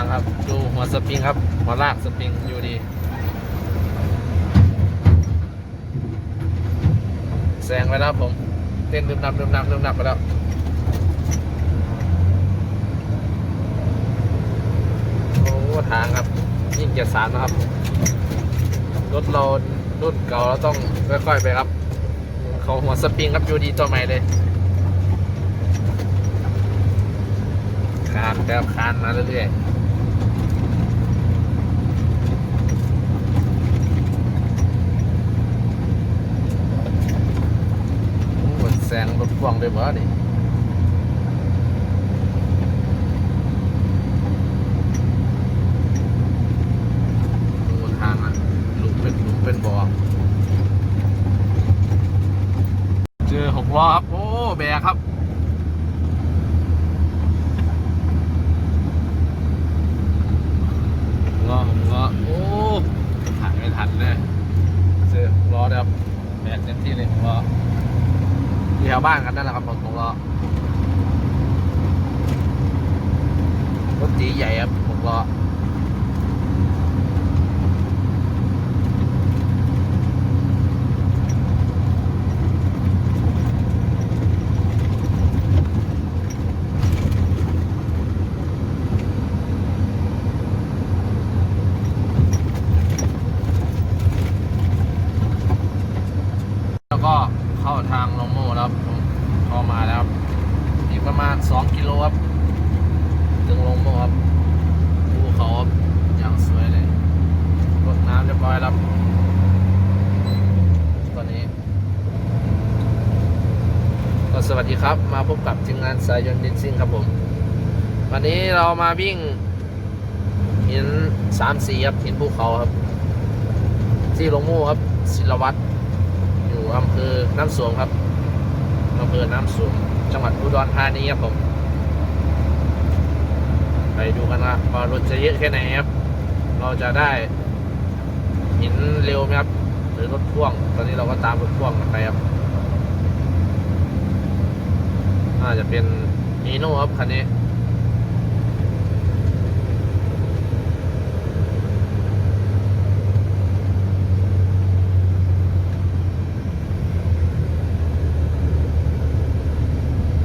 างครับ ดูหัวสปริงครับ หัวลากสปริงอยู่ดี แซงไปแล้วผมเต้นดึมดับดึมดับดึมดับไปแล้วโอ้ทางครับ ยิ่งเกียร์สามนะครับ รถเรารุ่นเก่าเราต้องค่อยๆไปครับ เขาหัวสปริงครับอยู่ดีตัวใหม่เลยคานแบบคานมาเรื่อยๆโอ้มัน แซงรถพ่วงด้บ่ดิดูทางอะหลุมเป็นหลุมเป็นบ่อเจอหกล้อครับ โอ้แบกครับเงาะเงาะโอ้ถ่ายไม่ทันเลยเจอล้อเดียวแบกเต็มที่เลย ถวบ้านกันนั่นแหละครับผมผมล้อรถตีใหญ่ครับผมล้อแล้วก็ เข้าทางลงโม่แล้วครับผมเข้ามาแล้วอีกประมาณ 2 กิโลครับ ถึงลงโม่ครับภูเขาครับอย่างสวยเลยรดน้ำเรียบร้อยแล้วตอนนี้ ก็สวัสดีครับ มาพบกับทีมงานสายยนต์ดินซิ่งครับผม วันนี้เรามาวิ่งหินสามสีครับหินภูเขาครับ ที่ลงโม่ครับศิลวัตร อยู่อำเภอน้ำสวงครับอำเภอน้ำสวงจังหวัดอุดรธานีครับผม ไปดูกันนะว่ารถจะเยอะแค่ไหนครับ เราจะได้หินเร็วไหมครับ หรือรถพ่วง ตอนนี้เราก็ตามรถพ่วงกันไปครับน่าจะเป็นนีโน่ครับคันนี้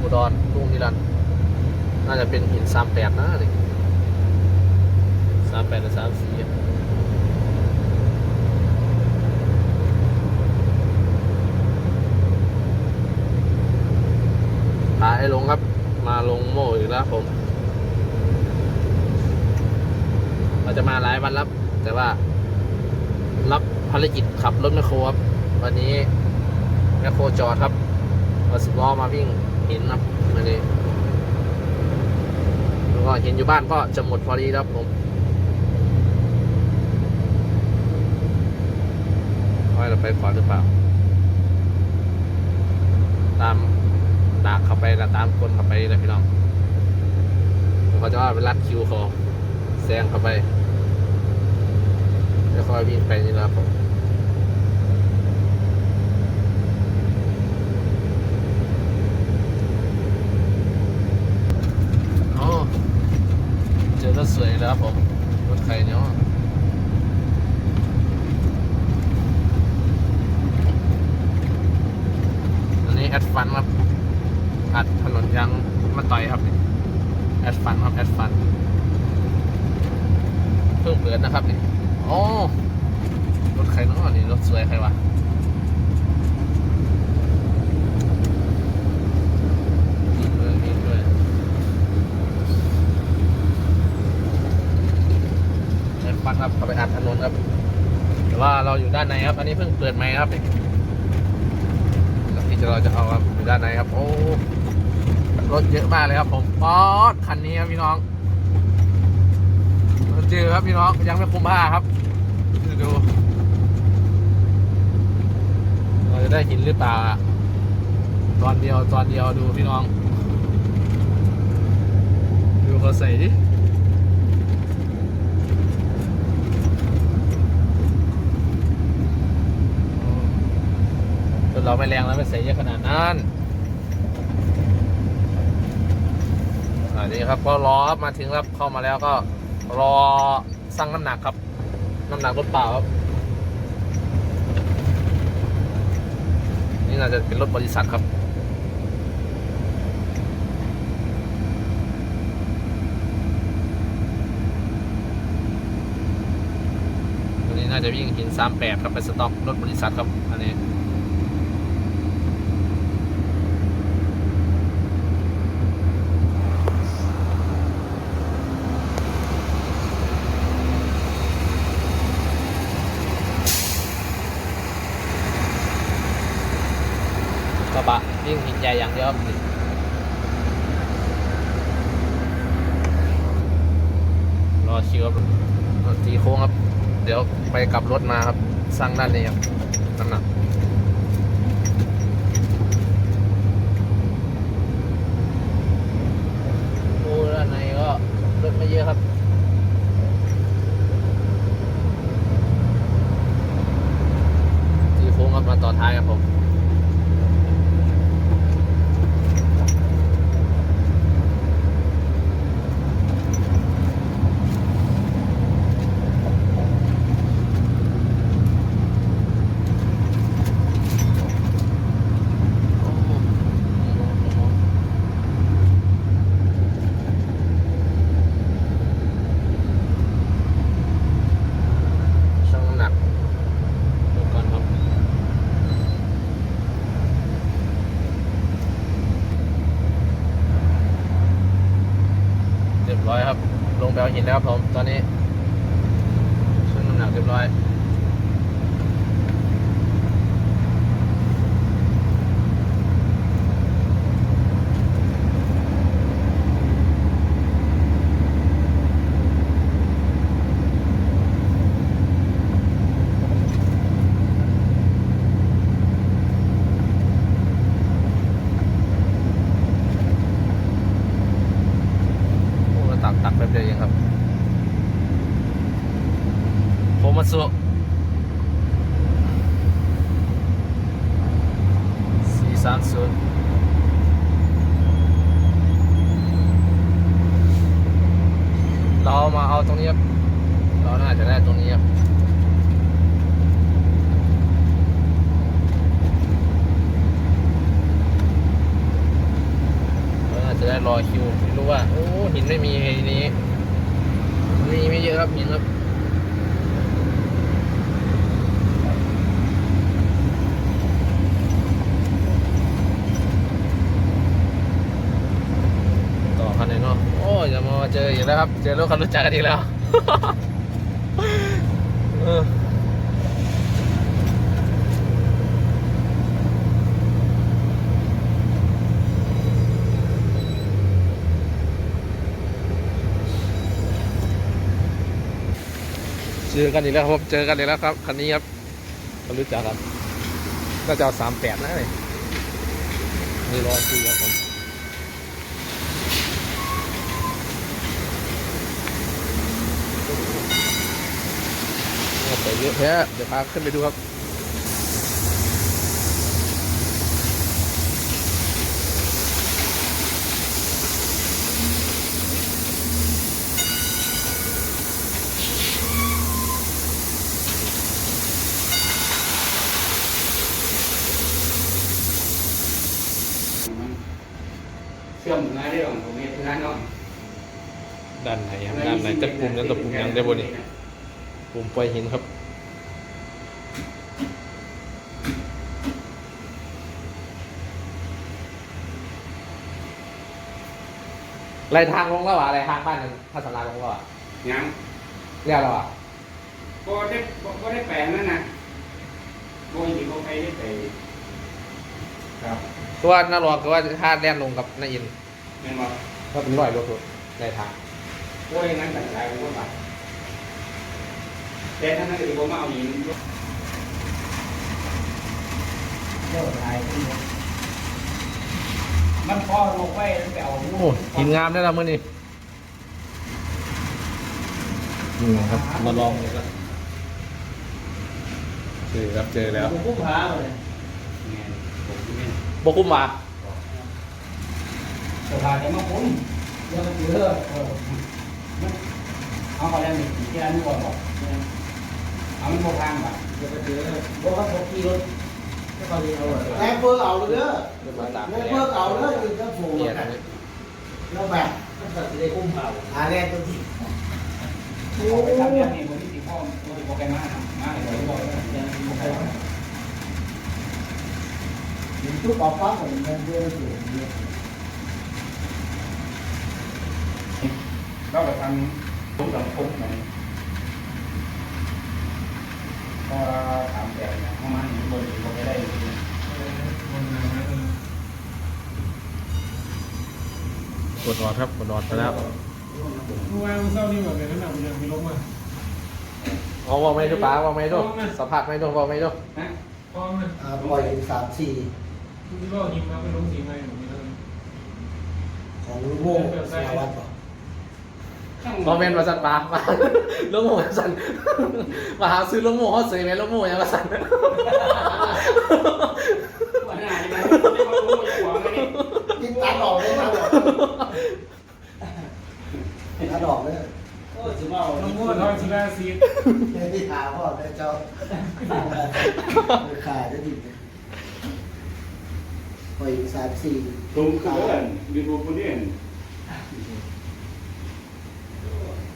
อุดรลุงนิรันดร์น่าจะ เป็นหินสามแปดนะนี่สามแปดหรือสามสี่พาให้ลงครับ มาลงโม่อีกแล้วผม เราจะมาหลายวันแล้วแต่ว่า รับภารกิจขับรถแมคโครครับวันนี้แมคโครจอดครับเอาสิบล้อมาวิ่งหินครับมาเลย เห็นอยู่บ้านก็จะหมดพอดีแล้วครับผมว่าเราไปขอหรือเปล่า ตามดากเข้าไปแล้วตามคนเข้าไปเลยพี่น้องเขาจะว่าไปรัดคิวเขาแซงเข้าไปแล้วค่อยวิ่งไปนี่นะครับผม โอ้เจอรถสวยแล้ว ครับผมรถใครเนาะอันนี้แอดฟันครับอัดถนนยางมาต่อยครับนี่แอดฟันครับแอดฟันเพิ่งเปิดนะครับนี่โอ้รถใครเนาะนี่รถสวยใครวะ นี่ด้วยนี่ด้วย ใช้ฟันครับเข้าไปอัดถนนครับ แต่ว่าเราอยู่ด้านในครับ อันนี้เพิ่งเปิดใหม่ครับที่จะเราจะเอาครับอยู่ด้านในครับ โอ้รถเยอะมากเลยครับ ผมป๊อดคันนี้ครับพี่น้องเจอครับพี่น้องยังไม่คุมผ้าครับดูเราจะได้หินหรือเปล่าตอนเดียวตอนเดียวดูพี่น้อง ดูเขาใส่ดิ เราไม่แรงแล้วไม่ใส่เยอะขนาดนั้นอันนี้ครับก็ล้อมาถึงแล้วเข้ามาแล้วก็รอสั่งน้ำหนักครับ น้ำหนักรถเปล่าครับนี่น่าจะเป็นรถบริษัทครับอันนี้น่าจะวิ่งหินสามแปดครับเป็นสต็อกรถบริษัทครับอันนี้ กระบะวิ่งหินใหญ่อย่างเดียวครับรอคิวครับรถตีโค้งครับ เดี๋ยวไปกลับรถมาครับ สร้างด้านนี้ครับน้ำหนักโอ้ด้านในก็รถไม่เยอะครับ ตีโค้งครับมาต่อท้ายครับผม ช่างน้ำหนักดูก่อนครับ เรียบร้อยครับ ลงไปเอา หินนะครับผม ตอนนี้ช่างน้ำหนักเรียบร้อย โอ้ตักตักแป๊บเดียวเองครับ โคมัตสุสี่สามศูนย์เรามาเอาตรงนี้ครับ เราน่าจะได้ตรงนี้ครับเราน่าจะได้รอคิวไม่รู้ว่า โอ้หินไม่มีในนี้ มีไม่เยอะครับหินครับ ต่อคันไหนเนาะโอ้ยจะมา เจออีกแล้วครับ เจอรถคันรู้จักกันอีกแล้วเจอกันอีกแล้วครับเจอกันอีกแล้วครับคันนี้ครับคันรู้จักกันน่าจะเอาสามแปดนะเลยนี่รอคุยครับผม ไปเยอะแท้เดี๋ยวพาขึ้นไปดูครับเชื่อมงานได้หรอผมมีงานเนาะด้านไหนครับด้านไหนจะปุ่มยังจะปุ่มยังได้บนนี่ปุ่มปล่อยหินครับ ไรทางลงแล้วอะไรทางบ้านนึงถ้าสำรานลงแล้วอะยังเรียกแล้วอะก็ได้ก็ได้แปลงนั่นนะโบยที่เขาไปได้ไปครับคือว่าน่ารอคือว่าถ้าแล่นลงกับนายอินแม่นบอกก็เป็นร้อยรถรถในทางโอ้ยงั้นแต่ใจผมก็บาดแต่ท่านนั้นก็ผมมาเอาหินเจ้าชาย มันพอลงไปไปเอาโอ้หินงามได้แล้วมื่อนี้นี่ครับ มาลองเลยครับเจอครับเจอแล้วผมกุ้งพาเลยเนี่ยผมนี่บกุ้มมาสภาจะมาคุ้มเรื่องเยอะเออมันเอาเขาก็เล่นที่ร้านก่อนบอกเอามันโบทางแบบเดี๋ยวไปเจอบอกว่าผมขี่รถ ให้เขาเรียนเอาแล้เพิ่งเอาเลยเด้อเริ่มมาตามแล้วเพิ่งเอาเลยกินข้าวโพดเกียร์นะนะแล้วแบบมันจะได้อุ้มเผาหาแรงตัวที่โอ้ไปทำเรื่องนี้บนที่ติพ่อตัวที่โปรแกรมมามาเลยบอกเลยยังโปรแกรมมายิงทุกปอบฟ้าเหมือนกันเยอะอยู่เยอะเราไปทำตุ้งสังคมมัน ก็ถามแต่เนี่ยเข้ามาหนีบนหนีบนไม่ได้จริงกดออดครับกดออดไปแล้วเมื่อวานเศร้านี่หมดเลยนั่นน่ะมันยังมีลงมาเอาว่าไม่ดูป้าว่าไม่ดูสัมผัสไม่ดูว่าไม่ดูนะพร้อมนะอ่าปล่อยถึงสามสี่ที่ว่าหิมมาเป็นลงสีใหม่หนูมีแล้วของลูกโม่สารวัตร บอกพอเป็นประสันปลาปลาลูกหมูประสันมาหาซื้อลูกหมูเขาซื้อไหมลูกหมูยังประสันวันหน้าจะมาไม่มารู้จะหวังอะไรกินตัดออกเลยตัดออกตัดออกเลยโอ้จะมาเอาน้องม้วนทอดชิลาซีดไม่ได้ถามพ่อแม่เจ้าขาดจะดีปล่อยถึงสามสี่ตุ้มคือเรื่องยูทูบคน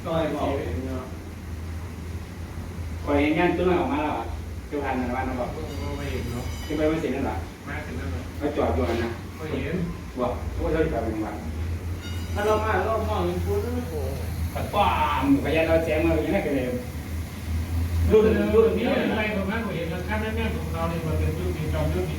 นี้ต่อยบอกคอยงานตัวนั้นออกมาแล้วเจ้าพันธุ์วันนั้นบอกไม่เห็นเนาะที่ไปไม่เสร็จนั่นแหละมาถึงนั่นเลยเขาจอดอยู่นะไม่เห็นบอกว่าเขาจะไปเป็นวันถ้าเรามาเรามองเป็นคนปัดป้ามพยานเราแจ้งมาอย่างนี้กันเลยรุ่รุ่นนรุ่รุ่นนนี้นี้อะไรประมาณผมเห็นแล้วค่าแม่ของเราเนี่ยมันเป็นรุ่นนี้จอมรุ่นนี้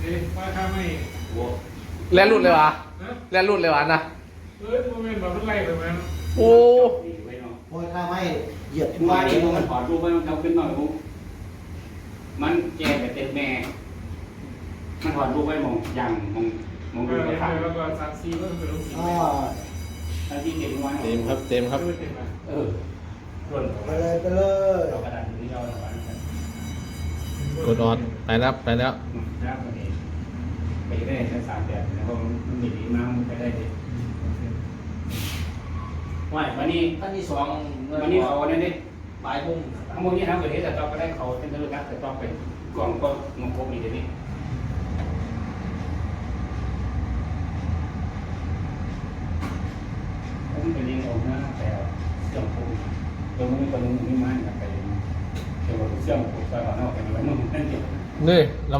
เดี๋ยวว่าค่าไม่แล้วรุดเลยวะนะแล้วรุดเลยวะนะ เออโมเมนต์แบบรุ่นไรประมาณโอ้โอ้ยข้าไม่เหยียบว่านี่มันถอดรูปไว้มันเอาขึ้นมาปุ๊บมันแก่แต่เต็มแม่ มันถอดรูปไว้มองยังมองมองเอดูอไปขาดแล้วก็สามสี่ก็เป็นลงสีอ่าทันทีเต็มวันเต็มครับเต็มครับเต็มอะเออรุ่นไปเลยไปเลยเรากระดานนี้เราหวานกันกดออดไปแล้วไปแล้วนะวันนี้ไปได้ใช้สามแบบแล้วก็มันมีดีมากมันไปได้ดี ว่าวันนี้ท่านที่สองวันนี้เขาเนี่ยนี่ปลายพุ่งทั้งหมดนี้ทั้งประเทศแต่ต้องไปได้เขาเป็นเรื่องนักแต่ต้องเป็นกล่องก็งงครบอีกเดี๋ยวนี้ผมเป็นยังเอาหน้าแต่เสื่อมภูมิตัวมันเป็นคนนึงไม่มั่นกับไปเดี๋ยวเสื่อมภูมิไปก่อนนอกไปแล้วมันนั่นเดียวนี่เรา